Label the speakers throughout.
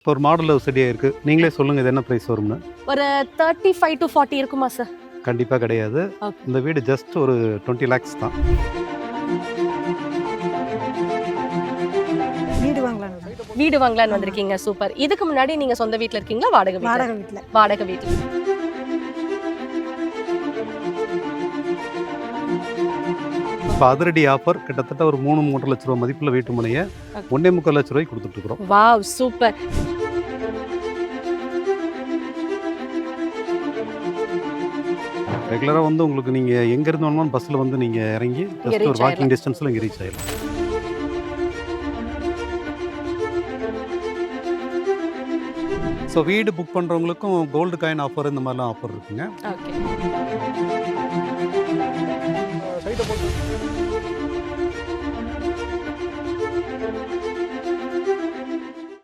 Speaker 1: இப்போ ஒரு model house ரெடியாக இருக்குது நீங்களே சொல்லுங்கள் இது என்ன ப்ரைஸ் வரும்னு.
Speaker 2: ஒரு தேர்ட்டி ஃபைவ் டு ஃபார்ட்டி இருக்குமா சார்
Speaker 1: கண்டிப்பாக கிடையாது. இந்த வீடு ஜஸ்ட் ஒரு டுவெண்ட்டி லேக்ஸ் தான்.
Speaker 3: வீடு வாங்கலாம்
Speaker 2: வீடு வாங்கலாம்னு வந்திருக்கீங்க சூப்பர் இதுக்கு முன்னாடி நீங்க சொந்த வீட்ல இருக்கீங்களா வாடகை வீட்ல?
Speaker 3: வாடகை வீட்டில்
Speaker 2: வாடகை வீட்ல
Speaker 1: இப்போ அதிரடி ஆஃபர் கிட்டத்தட்ட ஒரு மூணு மூன்றரை லட்ச ரூபா மதிப்புள்ள வீட்டு மனையை. ஒன்றே முக்கால் லட்ச ரூபாய்க்கு கொடுத்துட்ருக்குறோம்
Speaker 2: வாவ் சூப்பர்
Speaker 1: ரெகுலராக வந்து உங்களுக்கு நீங்கள் எங்கேருந்து வேணுமாலும் பஸ்ஸில் வந்து நீங்கள் இறங்கி ஜஸ்ட் ஒரு வாக்கிங் டிஸ்டன்ஸில் இங்கே ரீச் ஆகிடலாம் ஸோ வீடு புக் பண்ணுறவங்களுக்கும் கோல்டு காயின் ஆஃபர் இந்த மாதிரிலாம் ஆஃபர் இருக்குங்க.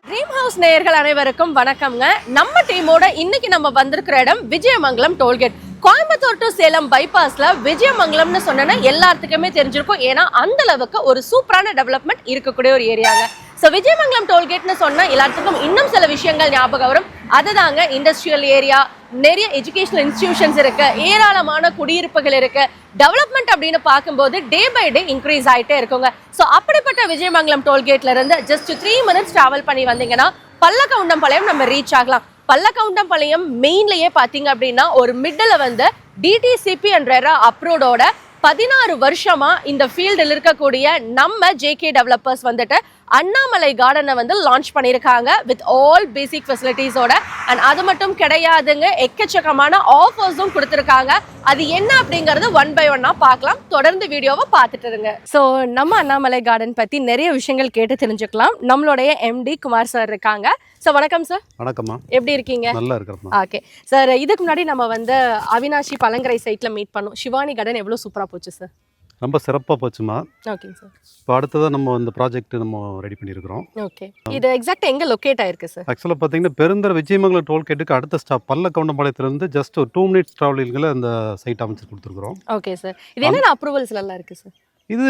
Speaker 2: ட்ரீம் ஹவுஸ் நேயர்கள் அனைவருக்கும் வணக்கம்ங்க. நம்ம டீமோட இன்னைக்கு நம்ம வந்திருக்கிற இடம் Vijayamangalam toll gate Coimbatore to Salem பைபாஸ்ல விஜயமங்கலம்னு சொன்னா எல்லாத்துக்குமே தெரிஞ்சிருக்கும். ஏன்னா அந்த அளவுக்கு ஒரு சூப்பரான டெவலப்மெண்ட் இருக்கக்கூடிய ஒரு ஏரியாங்க. ஸோ விஜயமங்கலம் டோல்கேட்னு சொன்னா எல்லாத்துக்கும் இன்னும் சில விஷயங்கள் ஞாபகம் வரும். அதுதாங்க இண்டஸ்ட்ரியல் ஏரியா நிறைய எஜுகேஷனல் இன்ஸ்டிடியூஷன்ஸ் இருக்கு ஏராளமான குடியிருப்புகள் இருக்கு. டெவலப்மெண்ட் அப்படின்னு பார்க்கும்போது டே பை டே இன்க்ரீஸ் ஆகிட்டே இருக்குங்க. ஸோ அப்படிப்பட்ட விஜயமங்கலம் டோல்கேட்ல இருந்து ஜஸ்ட் த்ரீ மினிட்ஸ் டிராவல் பண்ணி வந்தீங்கன்னா பல்லக்கவுண்டம்பாளையம் நம்ம ரீச் ஆகலாம். பல்லக்கவுண்டம்பாளையம் மெயின்லயே பார்த்தீங்க அப்படின்னா ஒரு மிடில் வந்து டிடிசிபி என்ற அப்ரோடோட பதினாறு வருஷமா இந்த ஃபீல்டில் இருக்கக்கூடிய நம்ம ஜேகே டெவலப்பர்ஸ் வந்துட்டு அண்ணாமலை கார்டனை வந்து லான்ச் பண்ணியிருக்காங்க வித் ஆல் பேசிக் ஃபெசிலிட்டிஸோட அண்ட் அது மட்டும் கிடையாதுங்க எக்கச்சக்கமான ஆஃபர்ஸும் கொடுத்துருக்காங்க. அது என்ன அப்படிங்கறது ஒன் பை ஒன்னா பார்க்கலாம். தொடர்ந்து வீடியோவை பார்த்துட்டு இருங்க. ஸோ நம்ம அண்ணாமலை கார்டன் பத்தி நிறைய விஷயங்கள் கேட்டு தெரிஞ்சுக்கலாம். நம்மளுடைய எம்டி குமார் சார் இருக்காங்க. ஸோ வணக்கம் சார்
Speaker 1: வணக்கம்மா.
Speaker 2: எப்படி இருக்கீங்க?
Speaker 1: நல்லா இருக்கிறமா
Speaker 2: ஓகே சார் இதுக்கு முன்னாடி நம்ம வந்து அவினாஷி பழங்கரை சைட்ல மீட் பண்ணோம். சிவானி கார்டன் எவ்வளவு சூப்பரா போச்சு சார்
Speaker 1: ரொம்ப சிறப்பாக போச்சுமா.
Speaker 2: ஓகேங்க சார்.
Speaker 1: இப்போ அடுத்ததாக நம்ம இந்த ப்ராஜெக்ட் நம்ம ரெடி பண்ணியிருக்கிறோம்
Speaker 2: ஓகே. இது எக்ஸாக்ட் எங்க லொகேட் ஆயிருக்கு சார்?
Speaker 1: ஆக்சுவலாக பார்த்தீங்கன்னா பெருந்தர விஜயமங்கலம் டோல்கேட்டுக்கு அடுத்த ஸ்டாப் பல்லக்கவுண்டம்பாளையத்துலேருந்து ஜஸ்ட் ஒரு டூ மினிட்ஸ் ட்ராவலிங்கில் அந்த சைட் அமைச்சு கொடுத்துருக்குறோம்.
Speaker 2: Okay sir. இது என்னென்ன அப்ரூவல்ஸ் எல்லாம் இருக்கு சார்?
Speaker 1: இது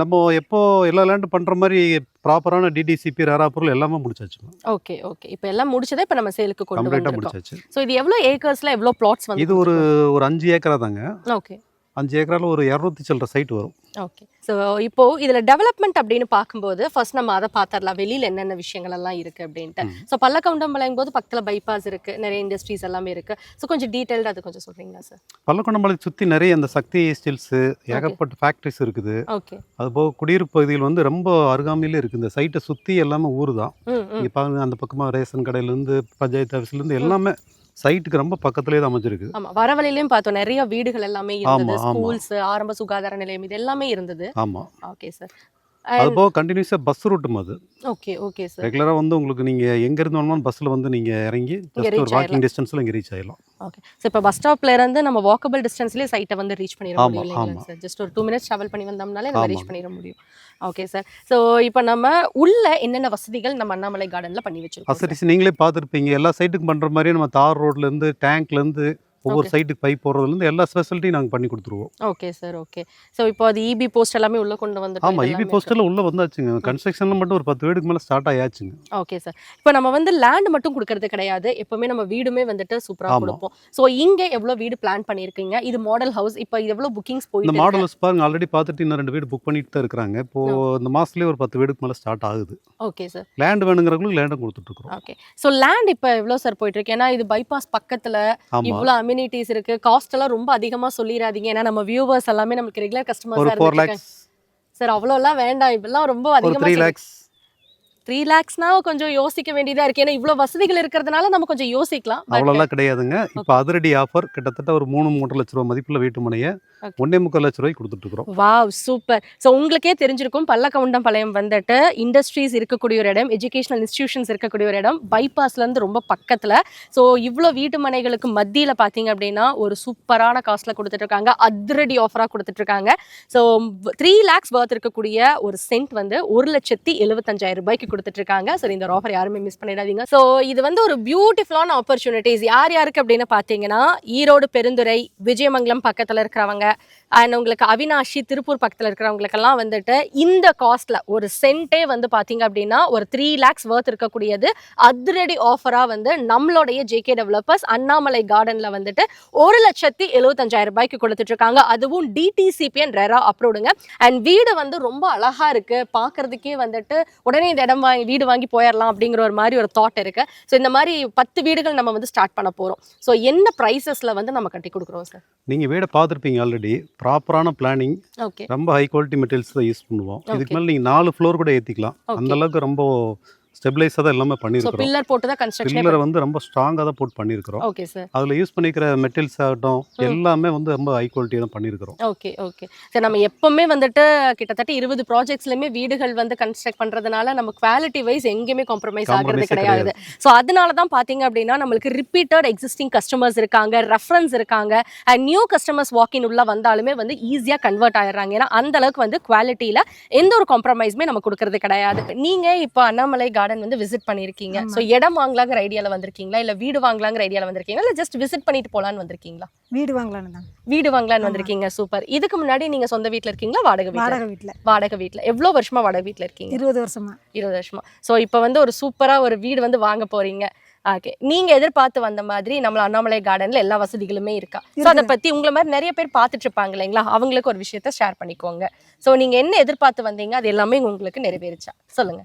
Speaker 1: நம்ம எப்போ எல்லா லேண்டு பண்ணுற மாதிரி ப்ராப்பரான டிடிசிபி ரேரா பொருள் எல்லாமே முடிச்சாச்சுமா.
Speaker 2: Okay okay. இப்போ எல்லாம் முடிச்சதே இப்போ நம்ம சேலுக்கு கொண்டு
Speaker 1: கம்ப்ளீட்டாக முடிச்சாச்சு.
Speaker 2: ஸோ இது எவ்வளோ ஏக்கர்ஸ்ல எவ்வளோ பிளாட்ஸ் வந்து
Speaker 1: இது ஒரு ஒரு அஞ்சு ஏக்கரா தாங்க.
Speaker 2: ஓகே.
Speaker 1: அஞ்சு ஏக்கரால ஒரு இரநூத்தி சில்லற சைட் வரும்.
Speaker 2: ஓகே ஸோ இப்போ இதுல டெவலப்மெண்ட் அப்படின்னு பார்க்கும்போது ஃபர்ஸ்ட் நம்ம அதை பார்த்துடலாம். வெளியில என்னென்ன விஷயங்கள் எல்லாம் இருக்கு அப்படின்ட்டு. ஸோ பல்லக்கவுண்டம் போது பக்கத்துல பைபாஸ் இருக்கு. நிறைய இண்டஸ்ட்ரீஸ் எல்லாமே இருக்கு. ஸோ கொஞ்சம் டீட்டெயில்டு அது கொஞ்சம் சொல்றீங்களா சார்
Speaker 1: பல்லக்கொண்டம்பாளையத்தை சுற்றி நிறைய அந்த சக்தி ஸ்டில்ஸு ஏகப்பட்ட ஃபேக்ட்ரிஸ் இருக்குது.
Speaker 2: ஓகே
Speaker 1: அதுபோக குடியிருப்பு பகுதிகள் வந்து ரொம்ப அருகாமையிலே இருக்குது இந்த சைட்டை சுற்றி எல்லாமே ஊர் தான் இங்கே பாருங்க அந்த பக்கமாக ரேஷன் கடையிலேருந்து பஞ்சாயத்து ஆஃபீஸ்லேருந்து எல்லாமே சைட்டுக்கு ரொம்ப பக்கத்துலேயே தான் அமைஞ்சிருக்கு.
Speaker 2: ஆமா வர வழியிலயும் பார்த்தோம். நிறைய வீடுகள் எல்லாமே இருந்தது. ஸ்கூல்ஸ் ஆரம்ப சுகாதார நிலையம் இது எல்லாமே இருந்தது.
Speaker 1: ஆமாம்
Speaker 2: ஓகே சார்
Speaker 1: அதுபோக கண்டினியூஸாக பஸ் ரூட்டும் அது.
Speaker 2: ஓகே ஓகே சார்
Speaker 1: ரெகுலராக வந்து உங்களுக்கு நீங்கள் எங்கேருந்து வேணுமாலும் பஸ்ஸில் வந்து நீங்கள் இறங்கி ஜஸ்ட் ஒரு வாக்கிங் டிஸ்டன்ஸில் இங்கே ரீச் ஆகிடலாம்
Speaker 2: ஓகே ஸோ இப்போ பஸ் ஸ்டாப்ல இருந்து நம்ம வாக்கபிள் டிஸ்டன்ஸ்லேயே சைட்டை வந்து ரீச் பண்ணிட முடியும். சார் ஜஸ்ட் ஒரு டூ மினிட்ஸ் ட்ராவல் பண்ணி வந்தோம்னாலே நம்ம ரீச். பண்ணிட முடியும். ஓகே சார் ஸோ இப்போ நம்ம உள்ள என்னென்ன வசதிகள் நம்ம அண்ணாமலை கார்டன்ல பண்ணி வச்சிருக்கோம்?
Speaker 1: அசரிஸ் நீங்களே பார்த்துருப்பீங்க. எல்லா சைட்டுக்கும் பண்ணுற மாதிரி நம்ம தார் ரோட்லேருந்து டேங்க்லேருந்து ஒவ்வொரு. சைட்டுக்கு பைப் போடுறதுலேருந்து எல்லா ஃபெசிலிட்டியும் நாங்கள் பண்ணி கொடுத்துருவோம்.
Speaker 2: Okay sir okay. ஸோ இப்போ அது இபி போஸ்ட் எல்லாமே உள்ள கொண்டு வந்து
Speaker 1: ஆமாம் இபி போஸ்டரில் உள்ளே வந்தாச்சுங்க. கன்ஸ்ட்ரக்ஷனில் மட்டும் ஒரு பத்து வீடுக்கு மேலே ஸ்டார்ட் ஆயாச்சுங்க.
Speaker 2: Okay sir. இப்போ நம்ம வந்து லேண்ட் மட்டும் கொடுக்கறது கிடையாது. எப்பவுமே நம்ம வீடுமே வந்துட்டு சூப்பரா
Speaker 1: ஆமா.
Speaker 2: கொடுப்போம். ஸோ இங்க எவ்வளவு வீடு பிளான் பண்ணியிருக்கீங்க? இது மாடல் ஹவுஸ் இப்போ இது எவ்வளவு புக்கிங்ஸ்
Speaker 1: இந்த
Speaker 2: போயிட்டு இருக்கு?
Speaker 1: மாடல்ஸ் பாருங்க ஆல்ரெடி பார்த்துட்டு இன்னும் ரெண்டு வீடு புக் பண்ணிட்டு தான் இருக்கிறாங்க. இப்போ இந்த மாசத்துலயே ஒரு பத்து வீடுக்கு மேலே ஸ்டார்ட் ஆகுது.
Speaker 2: Okay sir.
Speaker 1: லேண்ட் வேணுங்கிறவங்களுக்கு லேண்டும் கொடுத்துட்ருக்குறோம்
Speaker 2: ஓகே. ஸோ லேண்ட் இப்போ எவ்வளோ சார் போயிட்டு இருக்கு? ஏன்னா இது பைபாஸ் பக்கத்துல இவ்வளோ அம்யூனிட்டிஸ் இருக்கு. காஸ்ட் எல்லாம் ரொம்ப அதிகமா சொல்லிடாதீங்க ஏன்னா நம்ம வியூவர்ஸ் எல்லாமே நமக்கு ரெகுலர் கஸ்டமர்ஸா இருக்காங்க சார் அவ்வளோலாம் வேண்டாம். இப்பெல்லாம் ரொம்ப
Speaker 1: ஒரு
Speaker 2: அதிகமா
Speaker 1: த்ரீ லேக்ஸ்
Speaker 2: த்ரீ லேக்ஸ்னா கொஞ்சம் யோசிக்க வேண்டியதா இருக்கு. ஏன்னா இவ்வளோ வசதிகள் இருக்கிறதுனால நம்ம கொஞ்சம் யோசிக்கலாம்.
Speaker 1: அவ்வளோலாம் கிடையாதுங்க. இப்போ அதிரடி ஆஃபர் கிட்டத்தட்ட ஒரு மூணு மூன்றரை லட்ச ரூபா மதிப்புள்ள வீட்டு மனையை. ஒன்னே முக்கால் லட்ச ரூபாய்க்கு கொடுத்துட்ருக்குறோம்
Speaker 2: வாவ் சூப்பர் ஸோ உங்களுக்கே தெரிஞ்சிருக்கும் பல்லக்கவுண்டம்பாளையம் வந்துட்டு இண்டஸ்ட்ரீஸ் இருக்கக்கூடிய ஒரு இடம் எஜுகேஷனல் இன்ஸ்டிடியூஷன்ஸ் இருக்கக்கூடிய ஒரு இடம் இருந்து ரொம்ப பக்கத்தில். ஸோ இவ்வளோ வீட்டு மனைகளுக்கு மத்தியில் பார்த்தீங்க அப்படின்னா ஒரு சூப்பரான காஸ்ட்டில் கொடுத்துட்ருக்காங்க அதிரடி ஆஃபராக கொடுத்துட்ருக்காங்க ஸோ த்ரீ லேக்ஸ் worth இருக்கக்கூடிய ஒரு சென்ட் வந்து ஒரு லட்சத்தி எழுபத்தஞ்சாயிரம் ரூபாய்க்கு கொடுத்துட்ருக்காங்க ஸோ இந்த ஆஃபர் யாருமே மிஸ் பண்ணிடாதீங்க. ஸோ இது வந்து ஒரு பியூட்டிஃபுல்லான ஆப்பர்ச்சுனிட்டிஸ் யார் யாருக்கு அப்படின்னு பார்த்தீங்கன்னா ஈரோடு பெருந்துறை விஜயமங்கலம் பக்கத்தில் இருக்கிறவங்க அண்ட் உங்களுக்கு அவினாஷி திருப்பூர் பக்கத்தில் இருக்கிறவங்களுக்கெல்லாம் வந்துட்டு இந்த காஸ்ட்ல ஒரு சென்ட்டே வந்து பார்த்தீங்க அப்படின்னா ஒரு த்ரீ லேக்ஸ் ஒர்த் இருக்கக்கூடியது. அதிரடி ஆஃபராக வந்து நம்மளுடைய ஜேகே டெவலப்பர்ஸ் அண்ணாமலை கார்டனில் வந்துட்டு ஒரு லட்சத்தி எழுபத்தஞ்சாயிரம் ரூபாய்க்கு கொடுத்துட்டு இருக்காங்க அதுவும் டிடிசிபி அண்ட் ரெரா அப்ரூவ்டுங்க அண்ட் வீடு வந்து ரொம்ப அழகா இருக்கு. பார்க்குறதுக்கே வந்துட்டு உடனே இந்த இடம் வாங்கி வீடு வாங்கி போயிடலாம் அப்படிங்கிற ஒரு மாதிரி ஒரு தாட் இருக்கு. ஸோ இந்த மாதிரி பத்து வீடுகள் நம்ம வந்து ஸ்டார்ட் பண்ண போகிறோம் ஸோ என்ன ப்ரைஸஸ்ல வந்து நம்ம கட்டி கொடுக்குறோம் சார்
Speaker 1: நீங்கள் வீடை பார்த்துருப்பீங்க ஆல்ரெடி ப்ராப்பரான பிளானிங் ரொம்ப ஹை குவாலிட்டி மெட்டீரியல்ஸ் தான் யூஸ் பண்ணுவோம் இதுக்கு. மேலே நீங்கள் நாலு ஃப்ளோர் கூட ஏற்றிக்கலாம். அந்த அளவுக்கு ரொம்ப ஸ்டெபிளைஸாக தான் எல்லாமே
Speaker 2: ஸோ
Speaker 1: பண்ணியிருக்கிறோம்.
Speaker 2: பில்லர் போட்டு தான் கன்ஸ்ட்ரக்ஷன்
Speaker 1: பில்லரை வந்து ரொம்ப ஸ்ட்ராங்காக தான் போட்டு பண்ணியிருக்கிறோம்.
Speaker 2: ஓகே சார்
Speaker 1: அதில் யூஸ் பண்ணிக்கிற மெட்டீரியல்ஸ் ஆகட்டும். எல்லாமே வந்து ரொம்ப ஹை குவாலிட்டியாக தான் பண்ணியிருக்கிறோம்.
Speaker 2: ஓகே ஓகே சார் நம்ம எப்பவுமே வந்துட்டு கிட்டத்தட்ட இருபது ப்ராஜெக்ட்ஸ்லையுமே வீடுகள் வந்து கன்ஸ்ட்ரக்ட் பண்றதுனால நம்ம குவாலிட்டி வைஸ் எங்கேயுமே காம்ப்ரமைஸ் ஆகிறது கிடையாது. ஸோ அதனால தான் பார்த்தீங்க அப்படின்னா நம்மளுக்கு ரிப்பீட்டட் எக்ஸிஸ்டிங் கஸ்டமர்ஸ் இருக்காங்க ரெஃபரன்ஸ் இருக்காங்க and new customers walk in உள்ள வந்தாலுமே வந்து ஈஸியாக கன்வெர்ட் ஆயிடுறாங்க. ஏன்னா அந்த அளவுக்கு வந்து குவாலிட்டியில எந்த ஒரு காம்ப்ரமைஸுமே நம்ம கொடுக்கறது கிடையாது. நீங்க இப்போ அண்ணாமலை கார்டன் வந்து விசிட் பண்ணியிருக்கீங்க. ஸோ இடம் வாங்கலாங்கிற ஐடியால வந்திருக்கீங்களா? இல்ல வீடு வாங்கலாங்கிற ஐடியால வந்திருக்கீங்களா? இல்ல ஜஸ்ட் விசிட் பண்ணிட்டு போலான்னு வந்திருக்கீங்களா?
Speaker 3: வீடு வாங்கலான்னு தான்.
Speaker 2: வீடு வாங்கலான்னு. வந்திருக்கீங்க. சூப்பர் இதுக்கு முன்னாடி நீங்க சொந்த வீட்ல இருக்கீங்களா? வாடகை வீட்ல?
Speaker 3: வாடகை வீட்டில்
Speaker 2: வாடகை வீட்ல. எவ்வளவு வருஷமா வாடகை வீட்ல இருக்கீங்க?
Speaker 3: இருபது வருஷமா.
Speaker 2: இருபது வருஷமா. சோ இப்போ வந்து ஒரு சூப்பரா ஒரு வீடு வந்து வாங்க போறீங்க. ஓகே நீங்க எதிர்பார்த்து வந்த மாதிரி நம்மள அண்ணாமலை கார்டன்ல எல்லா வசதிகளுமே இருக்கா? சோ அதை. பத்தி உங்களை மாதிரி நிறைய பேர் பார்த்துட்டு இருப்பாங்க இல்லைங்களா? அவங்களுக்கு ஒரு விஷயத்த ஷேர் பண்ணிக்கோங்க. சோ நீங்க என்ன எதிர்பார்த்து வந்தீங்க? அது எல்லாமே உங்களுக்கு நிறைவேறுச்சா? சொல்லுங்க.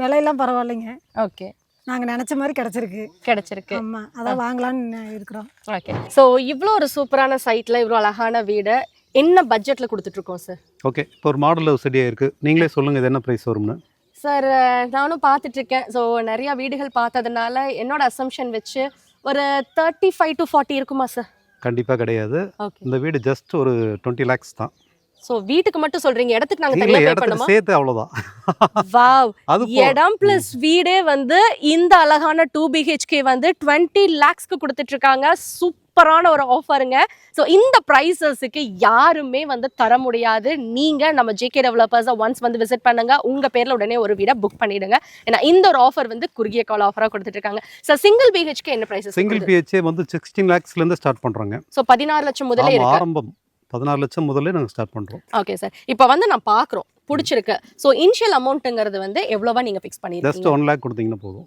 Speaker 3: விலையெல்லாம் பரவாயில்லைங்க.
Speaker 2: ஓகே.
Speaker 3: நாங்கள் நினச்ச மாதிரி கிடச்சிருக்கு.
Speaker 2: கிடைச்சிருக்கு.
Speaker 3: ஆமாம் அதான் வாங்கலான்னு இருக்கிறோம்.
Speaker 2: ஓகே. சோ இவ்வளோ ஒரு சூப்பரான சைட்ல இவ்வளோ அழகான வீடு. என்ன பட்ஜெட்ல கொடுத்துட்டு இருக்கோம் சார்
Speaker 1: ஓகே இப்போ ஒரு மாடல் செடியாக இருக்குது நீங்களே சொல்லுங்கள் இது என்ன ப்ரைஸ் வரும்னு.
Speaker 2: சார் நானும் பார்த்துட்டு இருக்கேன். ஸோ நிறைய வீடுகள் பார்த்ததுனால என்னோட அசம்ஷன் வச்சு ஒரு தேர்ட்டி ஃபைவ் டு ஃபார்ட்டி இருக்குமா சார்
Speaker 1: கண்டிப்பாக கிடையாது.
Speaker 2: ஓகே
Speaker 1: இந்த வீடு ஜஸ்ட் ஒரு டுவெண்ட்டி லேக்ஸ் தான்.
Speaker 2: ஸோ வீட்டுக்கு மட்டும் சொல்றீங்க. இடத்துக்கு நாங்கள்
Speaker 1: இல்லை
Speaker 2: தனியாக பே பண்ணுமா
Speaker 1: சேர்த்து அவ்வளோதான்
Speaker 2: வாவ். இடம் பிளஸ் வீடே வந்து இந்த அழகான டூ பிஹெச்கே வந்து டுவெண்ட்டி லேக்ஸ்க்கு கொடுத்துட்டு இருக்காங்க சூப்பரான ஒரு ஆஃபருங்க ஸோ இந்த ப்ரைஸஸுக்கு யாருமே வந்து தர முடியாது. நீங்க நம்ம ஜேகே டெவலப்பர்ஸை ஒன்ஸ் வந்து விசிட் பண்ணுங்க. உங்க பேர்ல உடனே ஒரு வீடை புக் பண்ணிடுங்க. ஏன்னா இந்த ஒரு ஆஃபர் வந்து குறுகிய கால ஆஃபராக கொடுத்துட்டு இருக்காங்க ஸோ சிங்கிள் பிஹெச்கே என்ன ப்ரைஸஸ்
Speaker 1: சிங்கிள் பிஹெச்ஏ வந்து சிக்ஸ்டீன் லேக்ஸ்லேருந்து ஸ்டார்ட் பண்ணுறாங்க
Speaker 2: ஸோ பதினாறு லட்சம் முதலே
Speaker 1: ஆரம்பம். பதினாறு லட்சம் முதல்ல நாங்கள் ஸ்டார்ட் பண்ணுறோம்
Speaker 2: ஓகே சார் இப்போ வந்து நான் பார்க்குறோம் பிடிச்சிருக்கு. ஸோ இனிஷியல் அமௌண்ட்டுங்கிறது வந்து எவ்வளோவா நீங்க ஃபிக்ஸ்
Speaker 1: ஜஸ்ட்
Speaker 2: பண்ணிருக்கீங்க
Speaker 1: ஒன் லேக் கொடுத்தீங்கன்னா போதும்.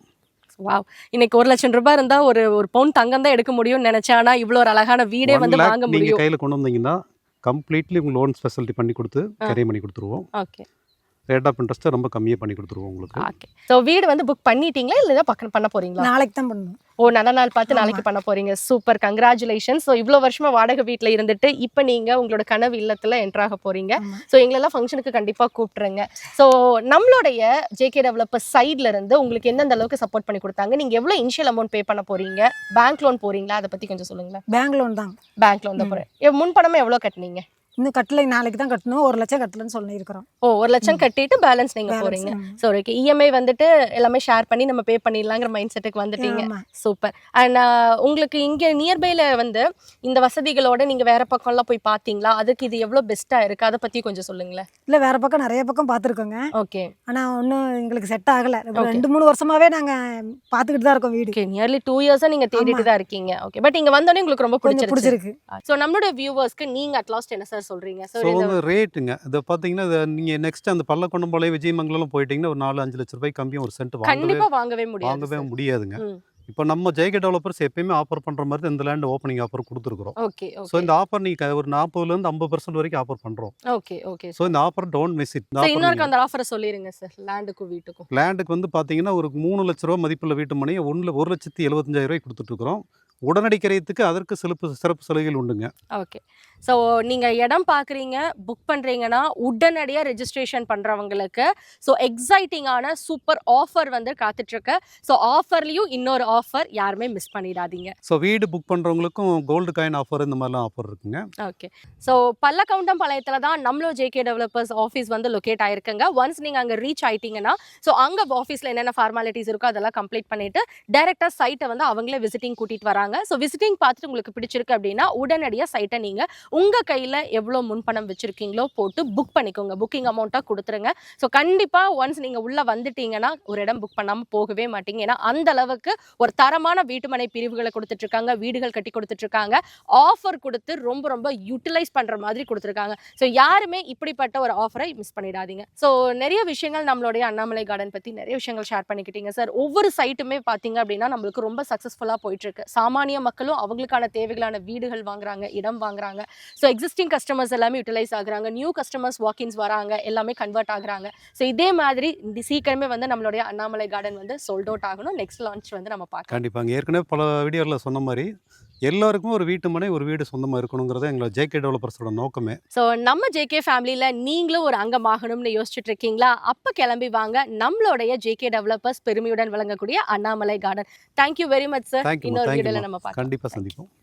Speaker 2: வாவ் இன்னைக்கு ஒரு லட்சம் ரூபாய் இருந்தா ஒரு ஒரு பவுன் தங்கம் தான் எடுக்க முடியும்னு நினைச்சேன். ஆனா இவ்வளோ ஒரு அழகான வீடே வந்து வாங்க
Speaker 1: நீங்கள்
Speaker 2: முடியும்.
Speaker 1: கையில் கொண்டு வந்தீங்கன்னா கம்ப்ளீட்லி உங்களுக்கு லோன் ஃபெசிலிட்டி பண்ணி கொடுத்து
Speaker 2: ஆ.
Speaker 1: கரையை பண்ணி கொடுத்துருவோம்.
Speaker 2: ஓகே
Speaker 1: ரேட் ஆஃப் இன்ட்ரெஸ்ட்டை ரொம்ப கம்மியாக பண்ணி கொடுத்துருவோம் உங்களுக்கு.
Speaker 2: ஓகே. ஸோ வீடு வந்து புக் பண்ணிட்டீங்களா? இல்லை பக்கம் பண்ண போறீங்களா?
Speaker 3: நாளைக்கு தான் பண்ணணும்.
Speaker 2: ஓ நல்ல நாள் பார்த்து. நாளைக்கு பண்ண போறீங்க. சூப்பர் கங்க்ராச்சுலேஷன் ஸோ இவ்வளோ வருஷமா வாடகை வீட்டில் இருந்துட்டு இப்போ நீங்க உங்களோட கனவு இல்லத்துல என்ட்ராக போறீங்க. ஸோ எங்களெல்லாம் ஃபங்க்ஷனுக்கு கண்டிப்பா கூப்பிட்டுருங்க. ஸோ நம்மளுடைய ஜேகே டெவலப்பர் சைட்ல இருந்து உங்களுக்கு எந்தெந்த அளவுக்கு சப்போர்ட் பண்ணி கொடுத்தாங்க? நீங்க எவ்வளோ இனிஷியல் அமௌண்ட் பே பண்ண போறீங்க? பேங்க் லோன் போறீங்களா? அதை பத்தி கொஞ்சம் சொல்லுங்களேன்.
Speaker 3: பேங்க் லோன் தான்.
Speaker 2: பேங்க் லோன் தான் போறேன் முன் பணமா எவ்வளோ கட்டினீங்க?
Speaker 3: இன்னும் கட்டலை நாளைக்கு தான் கட்டணும். ஒரு லட்சம் கட்டலன்னு சொல்லியிருக்கிறோம்.
Speaker 2: ஓ ஒரு லட்சம் கட்டிட்டு பேலன்ஸ் நீங்க
Speaker 3: Balance,
Speaker 2: போறீங்க. ஸோ ஓகே இஎம்ஐ வந்துட்டு எல்லாமே ஷேர் பண்ணி நம்ம பே பண்ணிடலாங்கிற மைண்ட் செட்டுக்கு வந்துட்டீங்க. சூப்பர் அண்ட் உங்களுக்கு இங்க நியர்பைல வந்து இந்த வசதிகளோட நீங்க வேற பக்கம்லாம் போய் பாத்தீங்களா? அதுக்கு இது எவ்வளவு பெஸ்டா இருக்கு? அதை பத்தி கொஞ்சம் சொல்லுங்களேன்.
Speaker 3: இல்லை வேற பக்கம் நிறைய பக்கம் பார்த்துருக்கோங்க
Speaker 2: ஓகே
Speaker 3: ஆனால் ஒன்றும் எங்களுக்கு செட் ஆகலை. ரெண்டு மூணு வருஷமாவே நாங்கள் பார்த்துக்கிட்டு தான் இருக்கோம் வீடு.
Speaker 2: ஓகே நியர்லி டூ இயர்ஸா நீங்க தேடிட்டு தான் இருக்கீங்க. ஓகே பட் இங்க வந்தோடனே உங்களுக்கு ரொம்ப பிடிச்சிருக்கு. ஸோ நம்மளோட வியூவர்ஸ்க்கு நீங்க அட்லாஸ்ட் என்ன சார் சொல்றீங்க.
Speaker 1: ஸோ வந்து ரேட்டுங்க. இதை பார்த்தீங்கன்னா நீங்கள் நெக்ஸ்ட் அந்த பள்ளக்கொண்டம்பாளையம் விஜயமங்கலம் போயிட்டீங்கன்னா ஒரு நாலு அஞ்சு லட்ச ரூபாய் கம்மியாக ஒரு சென்ட் வாங்கவே
Speaker 2: வாங்கவே முடியாது
Speaker 1: வாங்கவே. முடியாதுங்க. இப்போ நம்ம ஜெய்கே டெவலப்பர்ஸ் எப்பயுமே ஆஃபர் பண்ணுற மாதிரி இந்த லேண்ட் ஓப்பனிங் ஆஃபர் கொடுத்துருக்குறோம்.
Speaker 2: ஓகே
Speaker 1: ஸோ இந்த ஆஃபர் நீங்கள் ஒரு நாற்பதுலேருந்து ஐம்பது பர்சன்ட் வரைக்கும் ஆஃபர் பண்ணுறோம்
Speaker 2: ஓகே ஓகே
Speaker 1: ஸோ இந்த ஆஃபர் டோன்ட் மிஸ் இட்
Speaker 2: இன்னொருக்கு அந்த ஆஃபரை சொல்லிருங்க சார் லேண்டுக்கும் வீட்டுக்கும்.
Speaker 1: லேண்டுக்கு வந்து பார்த்தீங்கன்னா ஒரு மூணு லட்ச ரூபா மதிப்புள்ள வீட்டு மனையை ஒன்று ஒரு லட்சத்தி எழுபத்தஞ்சாயிரம் ரூபாய் கொடுத்துட்ருக்குறோம் உடனடி கிரயத்துக்கு அதற்கு சிறப்பு சிறப்பு சலுகைகள் உண்டுங்க.
Speaker 2: ஓகே. ஸோ நீங்கள் இடம் பார்க்குறீங்க புக் பண்ணுறீங்கன்னா உடனடியாக ரெஜிஸ்ட்ரேஷன் பண்ணுறவங்களுக்கு ஸோ எக்ஸைட்டிங்கான சூப்பர் ஆஃபர் வந்து காத்துட்ருக்கு. ஸோ ஆஃபர்லேயும் இன்னொரு ஆஃபர் யாருமே மிஸ் பண்ணிடாதீங்க.
Speaker 1: ஸோ வீடு புக் பண்ணுறவங்களுக்கும் கோல்டு காயின் ஆஃபர் இந்த மாதிரிலாம் ஆஃபர் இருக்குங்க.
Speaker 2: ஓகே ஸோ பல்லக்கவுண்டம் பாளையத்தில் தான் நம்மளோ ஜேகே டெவலப்பர்ஸ் ஆஃபீஸ் வந்து லொக்கேட் ஆயிருக்குங்க. ஒன்ஸ் நீங்கள் அங்கே ரீச் ஆயிட்டீங்கன்னா ஸோ அங்கே ஆஃபீஸில் என்னென்ன ஃபார்மாலிட்டிஸ் இருக்கோ அதெல்லாம் கம்ப்ளீட் பண்ணிட்டு டேரெக்டாக சைட்டை வந்து அவங்களே விசிட்டிங் கூட்டிகிட்டு வராங்க. ஸோ விசிட்டிங் பார்த்துட்டு உங்களுக்கு பிடிச்சிருக்கு அப்படின்னா உடனடியாக சைட்டை நீங்கள் உங்கள் கையில் எவ்வளோ முன்பணம் வச்சுருக்கீங்களோ போட்டு புக் பண்ணிக்கோங்க. புக்கிங் அமௌண்ட்டாக கொடுத்துருங்க. ஸோ கண்டிப்பாக ஒன்ஸ் நீங்கள் உள்ளே வந்துட்டீங்கன்னா ஒரு இடம் புக் பண்ணாமல் போகவே மாட்டீங்க. ஏன்னா அந்த அளவுக்கு ஒரு தரமான வீட்டுமனை பிரிவுகளை கொடுத்துட்ருக்காங்க வீடுகள் கட்டி கொடுத்துட்ருக்காங்க. ஆஃபர் கொடுத்து ரொம்ப ரொம்ப யூட்டிலைஸ் பண்ணுற மாதிரி கொடுத்துருக்காங்க. ஸோ யாருமே இப்படிப்பட்ட ஒரு ஆஃபரை மிஸ் பண்ணிடாதீங்க. ஸோ நிறைய விஷயங்கள் நம்மளுடைய அண்ணாமலை கார்டன் பற்றி நிறைய விஷயங்கள் ஷேர் பண்ணிக்கிட்டீங்க சார் ஒவ்வொரு சைட்டுமே பார்த்தீங்க அப்படின்னா நம்மளுக்கு ரொம்ப சக்ஸஸ்ஃபுல்லாக போயிட்டுருக்கு. சாமானிய மக்களும் அவங்களுக்கான தேவைகளான வீடுகள் வாங்குறாங்க இடம் வாங்குறாங்க. ஸோ எக்ஸிஸ்டிங் கஸ்டமர்ஸ் எல்லாமே யூட்டிலைஸ் ஆகுறாங்க. நியூ கஸ்டமர்ஸ் வாக்கின்ஸ் வராங்க. எல்லாமே கன்வெர்ட் ஆகுறாங்க. ஸோ இதே மாதிரி இந்த சீக்கிரமே வந்து நம்மளுடைய அண்ணாமலை கார்டன் வந்து சோல்ட் அவுட் ஆகணும். நெக்ஸ்ட் லான்ச் வந்து நம்ம பார்க்கலாம்.
Speaker 1: கண்டிப்பாங்க ஏற்கனவே பல வீடியோவில் சொன்ன மாதிரி எல்லாருக்கும் ஒரு வீட்டு மனை ஒரு வீடு சொந்தமாக இருக்கணுங்கிறத எங்களோட ஜேகே டெவலப்பர்ஸோட நோக்கமே.
Speaker 2: ஸோ நம்ம ஜேகே ஃபேமிலியில் நீங்களும் ஒரு அங்கமாகணும்னு யோசிச்சுட்டு இருக்கீங்களா? அப்போ கிளம்பி வாங்க. நம்மளுடைய ஜேகே டெவலப்பர்ஸ் பெருமையுடன் வழங்கக்கூடிய Annamalai garden thank you very much sir இன்னொரு வீடியோவில் நம்ம
Speaker 1: கண்டிப்பாக சந்திப்போம்.